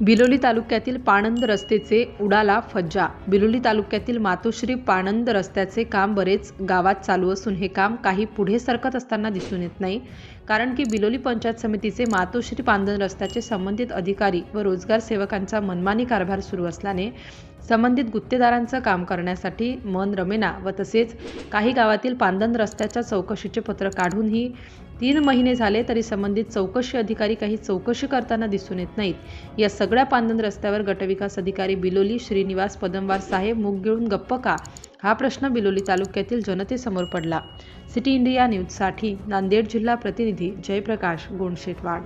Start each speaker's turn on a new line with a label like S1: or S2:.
S1: बिलोली तालुक्यातील पाणंद रस्त्याचे उडाला फज्जा. बिलोली तालुक्यातील मातोश्री पाणंद रस्त्याचे काम बरेच गावात चालू असून हे काम काही पुढे सरकत असताना दिसून येत नाही. कारण की बिलोली पंचायत समितीचे मातोश्री पांदन रस्त्याचे संबंधित अधिकारी व रोजगार सेवकांचा मनमानी कारभार सुरू असल्याने संबंधित गुत्तेदारांचं काम करण्यासाठी मन रमेना व तसेच काही गावातील पांदन रस्त्याच्या चौकशीचे पत्र काढूनही तीन महिने झाले तरी संबंधित चौकशी अधिकारी काही चौकशी करताना दिसून येत नाहीत. या सगळ्या पांदन रस्त्यावर गटविकास अधिकारी बिलोली श्रीनिवास पदमवार साहेब मुग गिळून गप्प का? हा प्रश्न बिलोली तालुक्यातील जनतेसमोर पडला. सिटी इंडिया न्यूजसाठी नांदेड जिल्हा प्रतिनिधी जयप्रकाश गोंडशेटवाड.